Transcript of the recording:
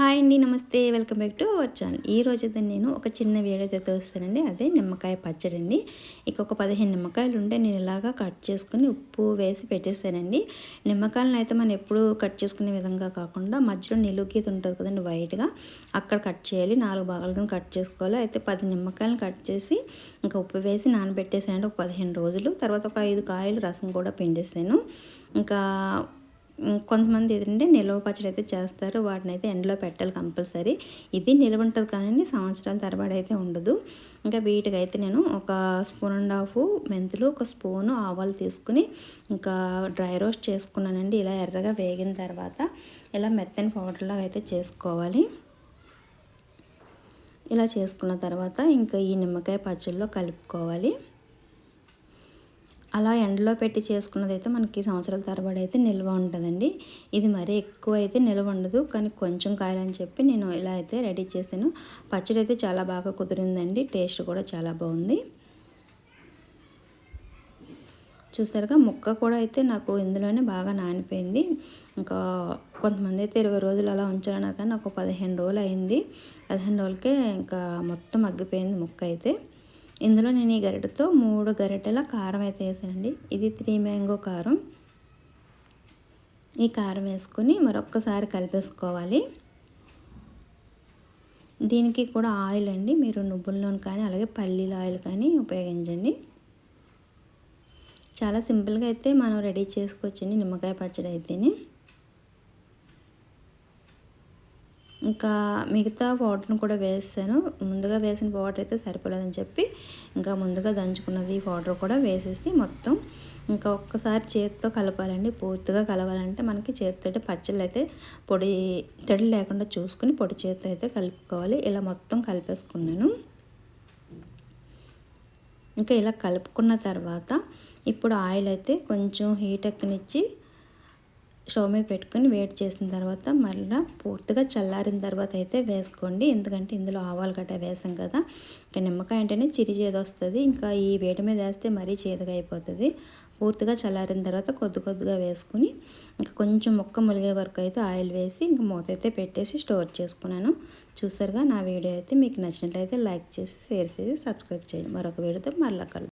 Hi అండి namaste. Welcome back to our channel. ఈ రోజు నేను ఒక చిన్న వీడియో అయితే వస్తానండి అదే నిమ్మకాయ పచ్చడి అండి ఇక ఒక పదిహేను నిమ్మకాయలు ఉంటే నేను ఇలాగా కట్ చేసుకుని ఉప్పు వేసి పెట్టేస్తానండి. నిమ్మకాయలను అయితే మనం ఎప్పుడు కట్ చేసుకునే విధంగా కాకుండా మధ్యలో నిలుగీత ఉంటుంది కదండి వైట్గా. అక్కడ కట్ చేయాలి. నాలుగు భాగాలుగా కట్ చేసుకోవాలి. అయితే పది నిమ్మకాయలను కట్ చేసి ఇంకా ఉప్పు వేసి నానబెట్టేసానండి. ఒక పదిహేను రోజులు. తర్వాత ఒక ఐదు కాయలు రసం కూడా పిండేసాను. ఇంకా కొంతమంది ఏంటంటే నిల్వ పచ్చడి అయితే చేస్తారు. వాటిని అయితే ఎండలో పెట్టాలి కంపల్సరీ. ఇది నిల్వ ఉంటుంది కానీ సంవత్సరాల తరబడి అయితే ఉండదు. ఇంకా వీటికి అయితే నేను ఒక స్పూన్ అండ్ హాఫ్ మెంతులు ఒక స్పూను ఆవాలు తీసుకుని ఇంకా డ్రై రోస్ట్ చేసుకున్నానండి. ఇలా ఎర్రగా వేగిన తర్వాత ఇలా మెత్తని పౌడర్లాగా అయితే చేసుకోవాలి. ఇలా చేసుకున్న తర్వాత ఇంకా ఈ నిమ్మకాయ పచ్చడిలో కలుపుకోవాలి. అలా ఎండలో పెట్టి చేసుకున్నది అయితే మనకి సంవత్సరాల తరబడి అయితే నిల్వ ఉంటుందండి. ఇది మరీ ఎక్కువ అయితే నిల్వ ఉండదు. కానీ కొంచెం కాయాలని చెప్పి నేను ఇలా అయితే రెడీ చేశాను. పచ్చడి అయితే చాలా బాగా కుదిరిందండి. టేస్ట్ కూడా చాలా బాగుంది. చూసారుగా ముక్క కూడా అయితే నాకు ఇందులోనే బాగా నానిపోయింది. ఇంకా కొంతమంది అయితే ఇరవై రోజులు అలా ఉంచాలన్నారు కానీ నాకు పదిహేను రోజులు అయింది. పదిహేను రోజులకే ఇంకా మొత్తం అగ్గిపోయింది ముక్క అయితే. ఇందులో నేను ఈ గరిటతో మూడు గరిటెల కారం అయితే వేసానండి. ఇది త్రీ మ్యాంగో కారం. ఈ కారం వేసుకొని మరొక్కసారి కలిపేసుకోవాలి. దీనికి కూడా ఆయిల్ అండి. మీరు నువ్వుల నూనె కానీ అలాగే పల్లీల ఆయిల్ కానీ ఉపయోగించండి. చాలా సింపుల్గా అయితే మనం రెడీ చేసుకోవచ్చండి నిమ్మకాయ పచ్చడి అయితేనే. ఇంకా మిగతా వాటర్ని కూడా వేసాను ముందుగా వేసిన వాటర్ అయితే సరిపోలేదని చెప్పి ఇంకా ముందుగా దంచుకున్నది వాటర్ కూడా వేసేసి మొత్తం ఇంకా ఒక్కసారి చేతితో కలపాలండి. పూర్తిగా కలవాలంటే మనకి చేతితో పచ్చళ్ళు అయితే పొడి తడి లేకుండా చూసుకుని పొడి చేతితో అయితే కలుపుకోవాలి. ఇలా మొత్తం కలిపేసుకున్నాను. ఇంకా ఇలా కలుపుకున్న తర్వాత ఇప్పుడు ఆయిల్ అయితే కొంచెం హీట్ ఎక్కనిచ్చి స్టవ్ మీద పెట్టుకొని వేడి చేసిన తర్వాత మళ్ళీ పూర్తిగా చల్లారిన తర్వాత అయితే వేసుకోండి. ఎందుకంటే ఇందులో ఆవాలు గట్ట వేసాం కదా. ఇంకా నిమ్మకాయ అంటేనే చిరి చేదు వస్తుంది. ఇంకా ఈ వేడి మీద వేస్తే మరీ చేదుగా అయిపోతుంది. పూర్తిగా చల్లారిన తర్వాత కొద్ది కొద్దిగా వేసుకుని ఇంకా కొంచెం మొక్క ములిగే వరకు అయితే ఆయిల్ వేసి ఇంకా మూత అయితే పెట్టేసి స్టోర్ చేసుకున్నాను. చూసారుగా నా వీడియో అయితే. మీకు నచ్చినట్లయితే లైక్ చేసి షేర్ చేసి సబ్స్క్రైబ్ చేయండి. మరొక వీడియోతో మళ్ళీ కలుద్దాం.